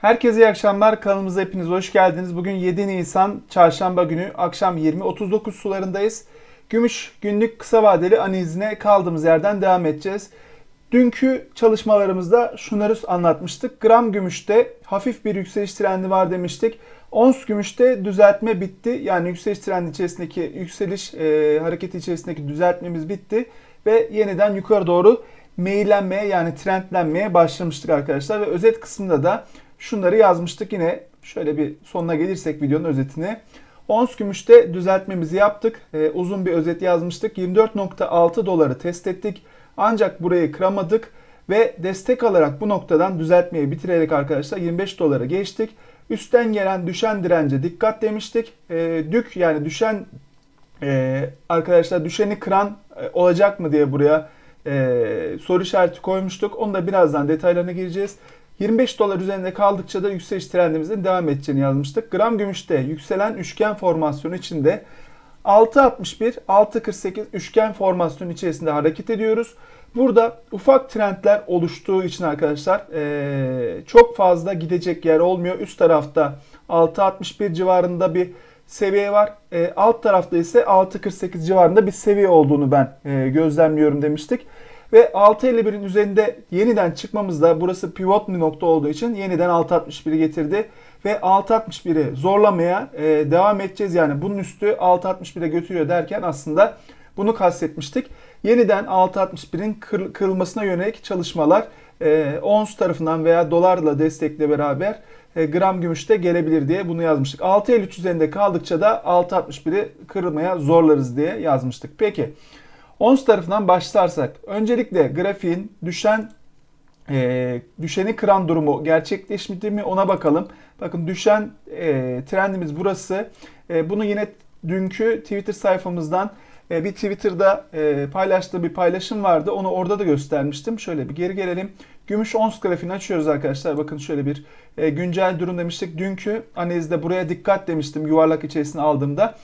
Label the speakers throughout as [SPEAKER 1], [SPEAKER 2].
[SPEAKER 1] Herkese iyi akşamlar. Kanalımıza hepiniz hoş geldiniz. Bugün 7 Nisan Çarşamba günü akşam 20.39 sularındayız. Gümüş günlük kısa vadeli analizine kaldığımız yerden devam edeceğiz. Dünkü çalışmalarımızda şunları anlatmıştık. Gram gümüşte hafif bir yükseliş trendi var demiştik. Ons gümüşte düzeltme bitti. Yani yükseliş trendi içerisindeki yükseliş e, hareketi içerisindeki düzeltmemiz bitti. Ve yeniden yukarı doğru meyillenmeye yani trendlenmeye başlamıştık arkadaşlar. Ve özet kısmında da şunları yazmıştık. Yine şöyle bir sonuna gelirsek videonun özetine. Ons gümüşte düzeltmemizi yaptık. Ee, uzun bir özet yazmıştık. 24.6 doları test ettik. Ancak burayı kıramadık ve destek alarak bu noktadan düzeltmeyi bitirerek arkadaşlar 25 dolara geçtik. Üstten gelen düşen dirence dikkat demiştik. E, dük yani düşen e, arkadaşlar düşeni kıran e, olacak mı diye buraya e, soru işareti koymuştuk. Onu da birazdan detaylarına gireceğiz. 25 dolar üzerinde kaldıkça da yükseliş trendimizin devam edeceğini yazmıştık. Gram gümüşte yükselen üçgen formasyonu içinde 6.61, 6.48 üçgen formasyonu içerisinde hareket ediyoruz. Burada ufak trendler oluştuğu için arkadaşlar çok fazla gidecek yer olmuyor. Üst tarafta 6.61 civarında bir seviye var. Alt tarafta ise 6.48 civarında bir seviye olduğunu ben gözlemliyorum demiştik. Ve 6.51'in üzerinde yeniden çıkmamızda burası pivot bir nokta olduğu için yeniden 6.61'i getirdi. Ve 6.61'i zorlamaya e, devam edeceğiz. Yani bunun üstü 6.61'e götürüyor derken aslında bunu kastetmiştik. Yeniden 6.61'in kır, kırılmasına yönelik çalışmalar e, ons tarafından veya dolarla destekle beraber e, gram gümüşte gelebilir diye bunu yazmıştık. 6.53 üzerinde kaldıkça da 6.61'i kırmaya zorlarız diye yazmıştık. Peki ons tarafından başlarsak öncelikle grafiğin düşen e, düşeni kıran durumu gerçekleşmedi mi ona bakalım. Bakın düşen e, trendimiz burası. E, bunu yine dünkü Twitter sayfamızdan e, bir Twitter'da e, paylaştığı bir paylaşım vardı. Onu orada da göstermiştim. Şöyle bir geri gelelim. Gümüş ons grafiğini açıyoruz arkadaşlar. Bakın şöyle bir e, güncel durum demiştik. Dünkü analizde buraya dikkat demiştim yuvarlak içerisine aldığımda.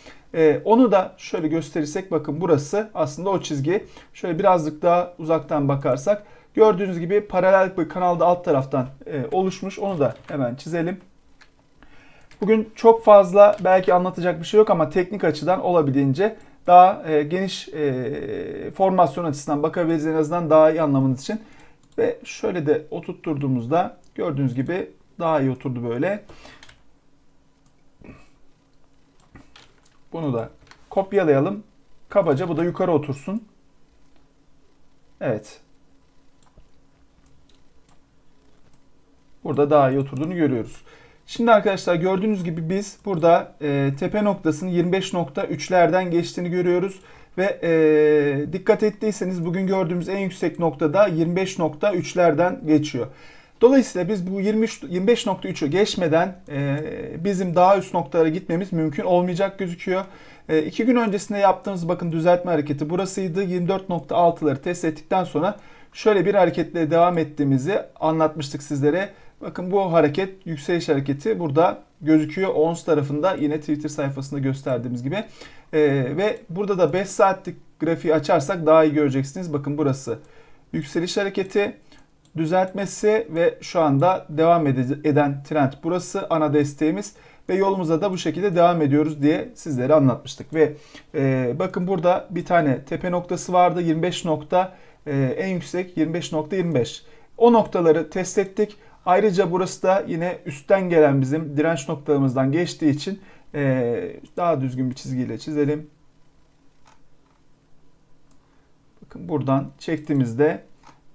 [SPEAKER 1] Onu da şöyle gösterirsek bakın burası aslında o çizgi. Şöyle birazcık daha uzaktan bakarsak gördüğünüz gibi paralel bir kanalda alt taraftan oluşmuş. Onu da hemen çizelim. Bugün çok fazla belki anlatacak bir şey yok ama teknik açıdan olabildiğince daha e, geniş e, formasyon açısından bakabiliriz en azından daha iyi anlamanız için. Ve şöyle de oturtturduğumuzda gördüğünüz gibi daha iyi oturdu böyle. Bunu da kopyalayalım. Kabaca bu da yukarı otursun. Evet. Burada daha iyi oturduğunu görüyoruz. Şimdi arkadaşlar gördüğünüz gibi biz burada e, tepe noktasının 25.3'lerden geçtiğini görüyoruz. Ve e, dikkat ettiyseniz bugün gördüğümüz en yüksek noktada 25.3'lerden geçiyor. Dolayısıyla biz bu 25.3'ü geçmeden e, bizim daha üst noktalara gitmemiz mümkün olmayacak gözüküyor. E, iki gün öncesinde yaptığımız bakın düzeltme hareketi burasıydı. 24.6'ları test ettikten sonra şöyle bir hareketle devam ettiğimizi anlatmıştık sizlere. Bakın bu hareket, yükseliş hareketi burada gözüküyor. ONS tarafında yine Twitter sayfasında gösterdiğimiz gibi. Ee, ve burada da 5 saatlik grafiği açarsak daha iyi göreceksiniz. Bakın burası yükseliş hareketi, düzeltmesi ve şu anda devam eden trend burası ana desteğimiz ve yolumuza da bu şekilde devam ediyoruz diye sizlere anlatmıştık. Ve e, bakın burada bir tane tepe noktası vardı 25 nokta e, en yüksek 25.25. O noktaları test ettik. Ayrıca burası da yine üstten gelen bizim direnç noktalarımızdan geçtiği için e, daha düzgün bir çizgiyle çizelim. Bakın buradan çektiğimizde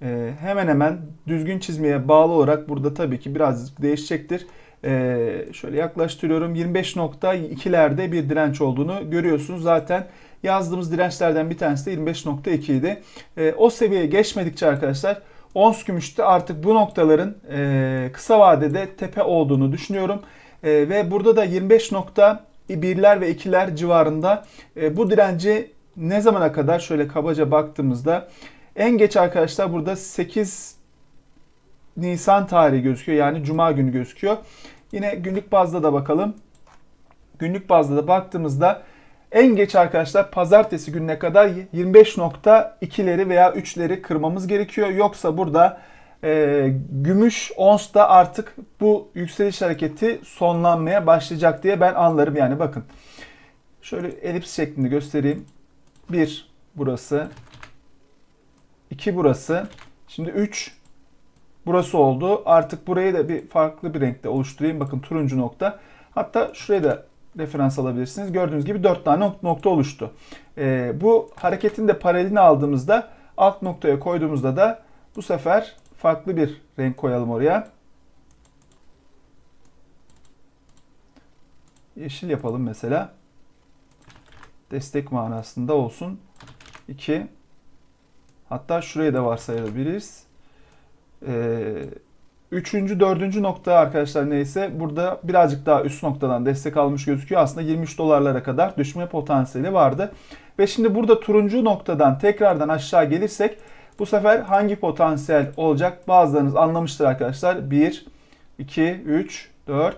[SPEAKER 1] e, hemen hemen düzgün çizmeye bağlı olarak burada tabii ki biraz değişecektir. E, şöyle yaklaştırıyorum. 25.2'lerde bir direnç olduğunu görüyorsunuz. Zaten yazdığımız dirençlerden bir tanesi de 25.2 idi. O seviyeye geçmedikçe arkadaşlar Ons gümüşte artık bu noktaların e, kısa vadede tepe olduğunu düşünüyorum. E, ve burada da 25.1'ler ve 2'ler civarında e, bu direnci ne zamana kadar şöyle kabaca baktığımızda en geç arkadaşlar burada 8 Nisan tarihi gözüküyor. Yani Cuma günü gözüküyor. Yine günlük bazda da bakalım. Günlük bazda da baktığımızda en geç arkadaşlar pazartesi gününe kadar 25.2'leri veya 3'leri kırmamız gerekiyor. Yoksa burada e, gümüş ons da artık bu yükseliş hareketi sonlanmaya başlayacak diye ben anlarım. Yani bakın şöyle elips şeklinde göstereyim. 1 burası. 2 burası. Şimdi 3 burası oldu. Artık burayı da bir farklı bir renkte oluşturayım. Bakın turuncu nokta. Hatta şuraya da referans alabilirsiniz. Gördüğünüz gibi 4 tane nokta oluştu. Ee, bu hareketin de paralelini aldığımızda alt noktaya koyduğumuzda da bu sefer farklı bir renk koyalım oraya. Yeşil yapalım mesela. Destek manasında olsun. 2 Hatta şuraya da varsayabiliriz. Ee, üçüncü, dördüncü nokta arkadaşlar neyse burada birazcık daha üst noktadan destek almış gözüküyor. Aslında 23 dolarlara kadar düşme potansiyeli vardı. Ve şimdi burada turuncu noktadan tekrardan aşağı gelirsek bu sefer hangi potansiyel olacak? Bazılarınız anlamıştır arkadaşlar. 1, 2, 3, 4,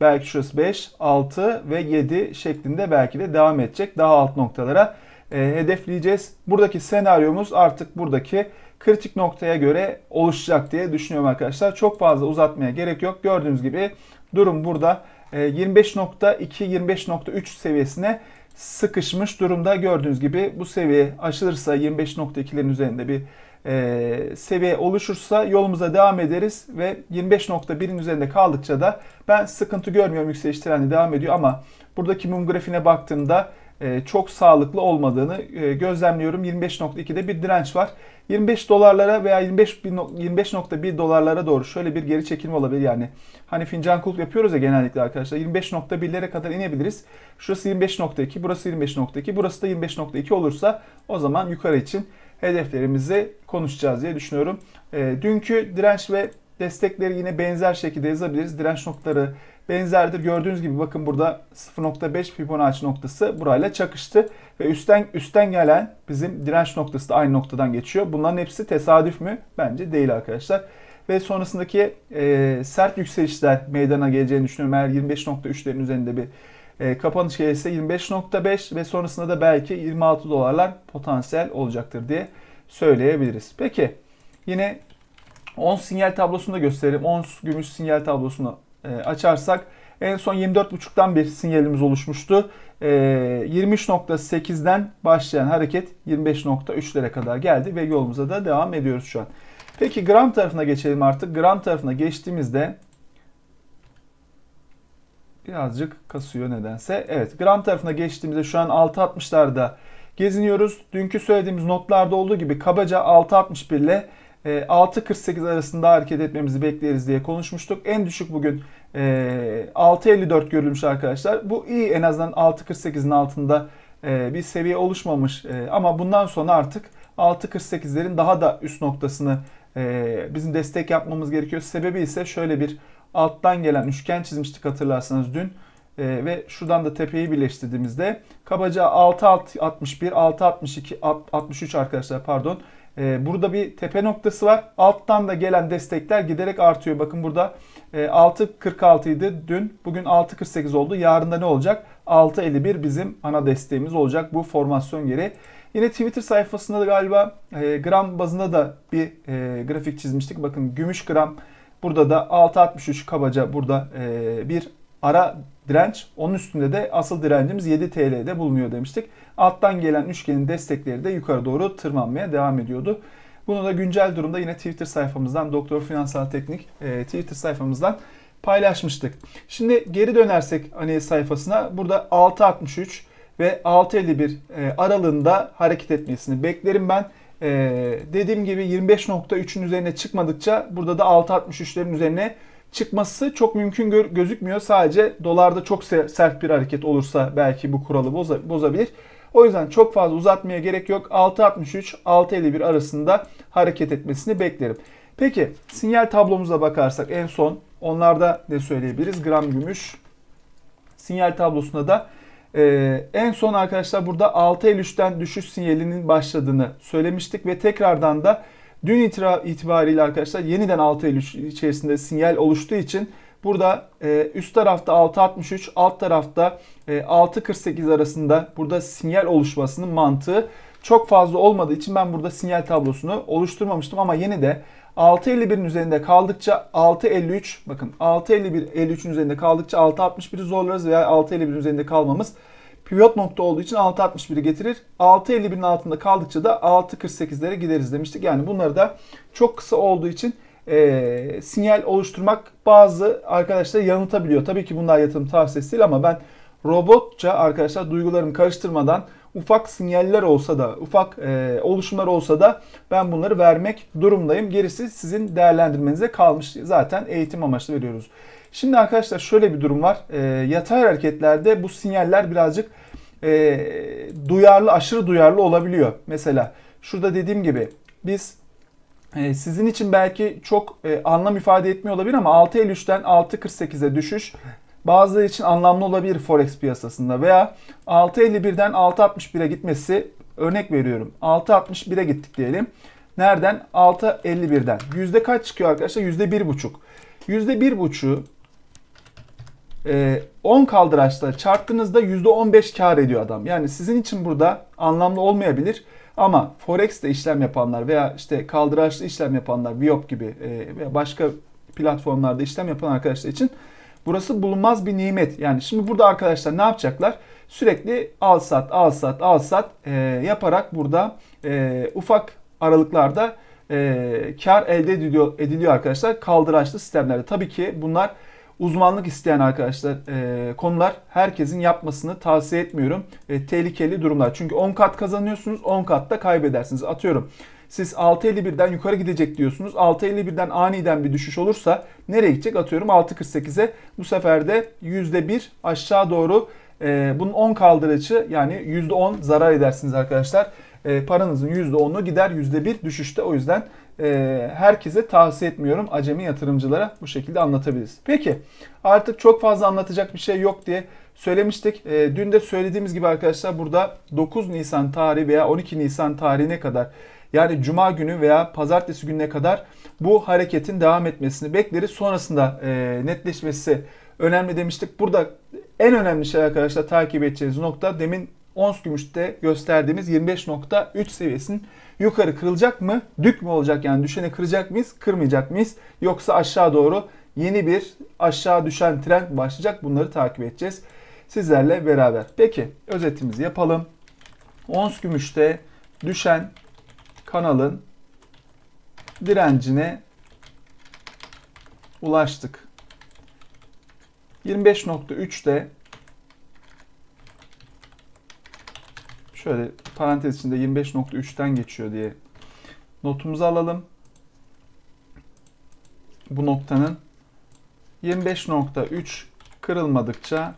[SPEAKER 1] belki şurası 5, 6 ve 7 şeklinde belki de devam edecek daha alt noktalara e, hedefleyeceğiz. Buradaki senaryomuz artık buradaki kritik noktaya göre oluşacak diye düşünüyorum arkadaşlar. Çok fazla uzatmaya gerek yok. Gördüğünüz gibi durum burada 25.2-25.3 e, seviyesine sıkışmış durumda. Gördüğünüz gibi bu seviye aşılırsa 25.2'lerin üzerinde bir e, seviye oluşursa yolumuza devam ederiz ve 25.1'in üzerinde kaldıkça da ben sıkıntı görmüyorum yükseliş trendi devam ediyor ama buradaki mum grafiğine baktığımda e, çok sağlıklı olmadığını gözlemliyorum. 25.2'de bir direnç var. 25 dolarlara veya 25 25.1 dolarlara doğru şöyle bir geri çekilme olabilir yani. Hani fincan kulp yapıyoruz ya genellikle arkadaşlar. 25.1'lere kadar inebiliriz. Şurası 25.2, burası 25.2, burası da 25.2 olursa o zaman yukarı için hedeflerimizi konuşacağız diye düşünüyorum. E, dünkü direnç ve destekleri yine benzer şekilde yazabiliriz. Direnç noktaları benzerdir. Gördüğünüz gibi bakın burada 0.5 Fibonacci noktası burayla çakıştı ve üstten üstten gelen bizim direnç noktası da aynı noktadan geçiyor. Bunların hepsi tesadüf mü? Bence değil arkadaşlar. Ve sonrasındaki e, sert yükselişler meydana geleceğini düşünüyorum. Eğer 25.3'lerin üzerinde bir e, kapanış gelirse 25.5 ve sonrasında da belki 26 dolarlar potansiyel olacaktır diye söyleyebiliriz. Peki yine ons sinyal tablosunu da göstereyim. Ons gümüş sinyal tablosunu e, açarsak en son 24.5'tan bir sinyalimiz oluşmuştu. E, 23.8'den başlayan hareket 25.3'lere kadar geldi ve yolumuza da devam ediyoruz şu an. Peki gram tarafına geçelim artık. Gram tarafına geçtiğimizde birazcık kasıyor nedense. Evet gram tarafına geçtiğimizde şu an 6.60'larda geziniyoruz. Dünkü söylediğimiz notlarda olduğu gibi kabaca 6.61 ile 6.48 arasında hareket etmemizi bekleriz diye konuşmuştuk. En düşük bugün 6.54 görülmüş arkadaşlar. Bu iyi en azından 6.48'in altında bir seviye oluşmamış. Ama bundan sonra artık 6.48'lerin daha da üst noktasını bizim destek yapmamız gerekiyor. Sebebi ise şöyle bir alttan gelen üçgen çizmiştik hatırlarsanız dün. ve şuradan da tepeyi birleştirdiğimizde kabaca 6.61, 6.62, 63 arkadaşlar pardon ee, burada bir tepe noktası var. Alttan da gelen destekler giderek artıyor. Bakın burada 6.46 e, idi dün. Bugün 6.48 oldu. Yarın da ne olacak? 6.51 bizim ana desteğimiz olacak bu formasyon geri. Yine Twitter sayfasında da galiba e, gram bazında da bir e, grafik çizmiştik. Bakın gümüş gram burada da 6.63 kabaca burada bir ara direnç. Onun üstünde de asıl direncimiz 7 TL'de bulunuyor demiştik. Alttan gelen üçgenin destekleri de yukarı doğru tırmanmaya devam ediyordu. Bunu da güncel durumda yine Twitter sayfamızdan Doktor Finansal Teknik e, Twitter sayfamızdan paylaşmıştık. Şimdi geri dönersek hani sayfasına burada 6.63 ve 6.51 e, aralığında hareket etmesini beklerim ben. E, dediğim gibi 25.3'ün üzerine çıkmadıkça burada da 6.63'lerin üzerine çıkması çok mümkün gözükmüyor. Sadece dolarda çok sert bir hareket olursa belki bu kuralı bozabilir. O yüzden çok fazla uzatmaya gerek yok. 6.63-6.51 arasında hareket etmesini beklerim. Peki sinyal tablomuza bakarsak en son onlarda ne söyleyebiliriz? Gram gümüş sinyal tablosunda da ee, en son arkadaşlar burada 6.53'ten düşüş sinyalinin başladığını söylemiştik ve tekrardan da dün itibariyle arkadaşlar yeniden 6.53 içerisinde sinyal oluştuğu için Burada e, üst tarafta 6.63, alt tarafta e, 6.48 arasında burada sinyal oluşmasının mantığı çok fazla olmadığı için ben burada sinyal tablosunu oluşturmamıştım. Ama yeni de 6.51'in üzerinde kaldıkça 6.53 bakın 6.51 53'ün üzerinde kaldıkça 6.61'i zorlarız veya 6.51'in üzerinde kalmamız pivot nokta olduğu için 6.61'i getirir. 6.51'in altında kaldıkça da 6.48'lere gideriz demiştik. Yani bunları da çok kısa olduğu için e, sinyal oluşturmak bazı arkadaşları yanıltabiliyor. Tabii ki bunlar yatırım tavsiyesi değil ama ben robotça arkadaşlar duygularımı karıştırmadan ufak sinyaller olsa da, ufak e, oluşumlar olsa da ben bunları vermek durumdayım. Gerisi sizin değerlendirmenize kalmış. Zaten eğitim amaçlı veriyoruz. Şimdi arkadaşlar şöyle bir durum var. E, yatay hareketlerde bu sinyaller birazcık e, duyarlı, aşırı duyarlı olabiliyor. Mesela şurada dediğim gibi biz e, sizin için belki çok e, anlam ifade etmiyor olabilir ama 6.53'ten 6.48'e düşüş bazıları için anlamlı olabilir forex piyasasında veya 6.51'den 6.61'e gitmesi örnek veriyorum 6.61'e gittik diyelim. Nereden? 6.51'den. Yüzde kaç çıkıyor arkadaşlar? Yüzde 1.5. Yüzde 1.5'u 10 kaldıraçla çarptığınızda %15 kar ediyor adam. Yani sizin için burada anlamlı olmayabilir. Ama Forex'te işlem yapanlar veya işte kaldıraçlı işlem yapanlar, Viop gibi veya başka platformlarda işlem yapan arkadaşlar için Burası bulunmaz bir nimet. Yani şimdi burada arkadaşlar ne yapacaklar? Sürekli al sat, al sat, al sat e, yaparak burada e, ufak aralıklarda e, kar elde ediliyor, ediliyor arkadaşlar kaldıraçlı sistemlerde. Tabii ki bunlar uzmanlık isteyen arkadaşlar e, konular herkesin yapmasını tavsiye etmiyorum. E, tehlikeli durumlar. Çünkü 10 kat kazanıyorsunuz 10 kat da kaybedersiniz. Atıyorum siz 6.51'den yukarı gidecek diyorsunuz. 6.51'den aniden bir düşüş olursa nereye gidecek? Atıyorum 6.48'e. Bu sefer de %1 aşağı doğru e, bunun 10 kaldırıcı yani %10 zarar edersiniz arkadaşlar. E, paranızın %10'u gider %1 düşüşte. O yüzden e, herkese tavsiye etmiyorum. Acemi yatırımcılara bu şekilde anlatabiliriz. Peki artık çok fazla anlatacak bir şey yok diye söylemiştik. E, dün de söylediğimiz gibi arkadaşlar burada 9 Nisan tarihi veya 12 Nisan tarihine kadar yani cuma günü veya pazartesi gününe kadar bu hareketin devam etmesini bekleriz. Sonrasında e, netleşmesi önemli demiştik. Burada en önemli şey arkadaşlar takip edeceğiniz nokta demin ons gümüşte gösterdiğimiz 25.3 seviyesinin yukarı kırılacak mı? Dük mü olacak yani düşeni kıracak mıyız? Kırmayacak mıyız? Yoksa aşağı doğru yeni bir aşağı düşen trend başlayacak. Bunları takip edeceğiz sizlerle beraber. Peki özetimizi yapalım. Ons gümüşte düşen kanalın direncine ulaştık. 25.3'te şöyle parantez içinde 25.3'ten geçiyor diye notumuzu alalım. Bu noktanın 25.3 kırılmadıkça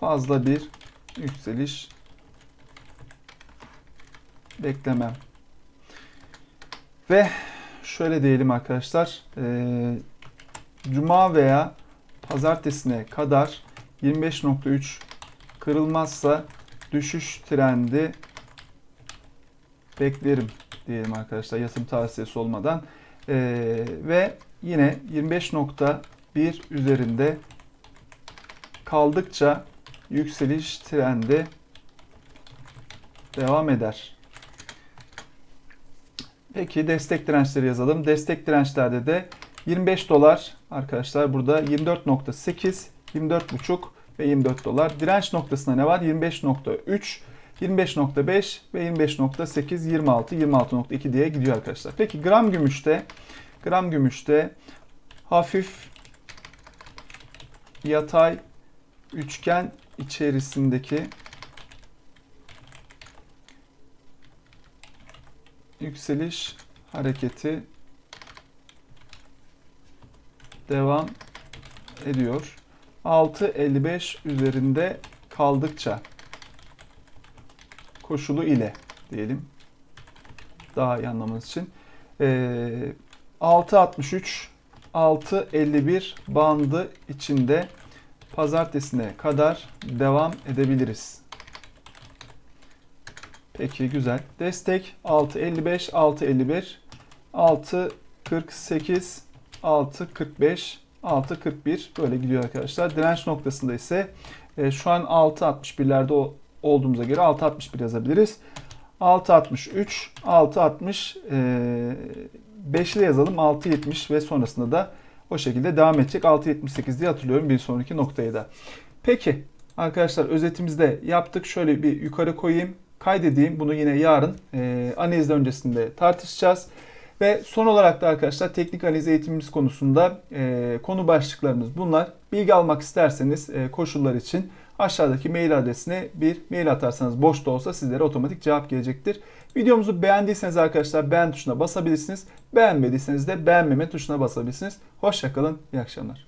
[SPEAKER 1] fazla bir yükseliş beklemem. Ve şöyle diyelim arkadaşlar. E, Cuma veya pazartesine kadar 25.3 kırılmazsa düşüş trendi beklerim diyelim arkadaşlar yatırım tavsiyesi olmadan. Ee, ve yine 25.1 üzerinde kaldıkça yükseliş trendi devam eder. Peki destek dirençleri yazalım. Destek dirençlerde de 25 dolar arkadaşlar burada 24.8, 24.5 ve 24 dolar. Direnç noktasında ne var? 25.3, 25.5 ve 25.8, 26, 26.2 diye gidiyor arkadaşlar. Peki gram gümüşte gram gümüşte hafif yatay üçgen içerisindeki yükseliş hareketi devam ediyor. 6.55 üzerinde kaldıkça koşulu ile diyelim daha iyi anlamamız için ee, 6.63 6.51 bandı içinde pazartesine kadar devam edebiliriz. Peki güzel. Destek 6.55, 6.51, 6.48, 6.45, 6.41 böyle gidiyor arkadaşlar. Direnç noktasında ise e, şu an 6.61'lerde olduğumuza göre 6.61 yazabiliriz. 6.63, 6.60, e, 5'li yazalım 6.70 ve sonrasında da o şekilde devam edecek. 6.78 diye hatırlıyorum bir sonraki noktayı da. Peki arkadaşlar özetimizi de yaptık. Şöyle bir yukarı koyayım. Kaydedeyim. Bunu yine yarın e, analizde öncesinde tartışacağız. Ve son olarak da arkadaşlar teknik analiz eğitimimiz konusunda e, konu başlıklarımız bunlar. Bilgi almak isterseniz e, koşullar için aşağıdaki mail adresine bir mail atarsanız boş da olsa sizlere otomatik cevap gelecektir. Videomuzu beğendiyseniz arkadaşlar beğen tuşuna basabilirsiniz. Beğenmediyseniz de beğenmeme tuşuna basabilirsiniz. Hoşçakalın, iyi akşamlar.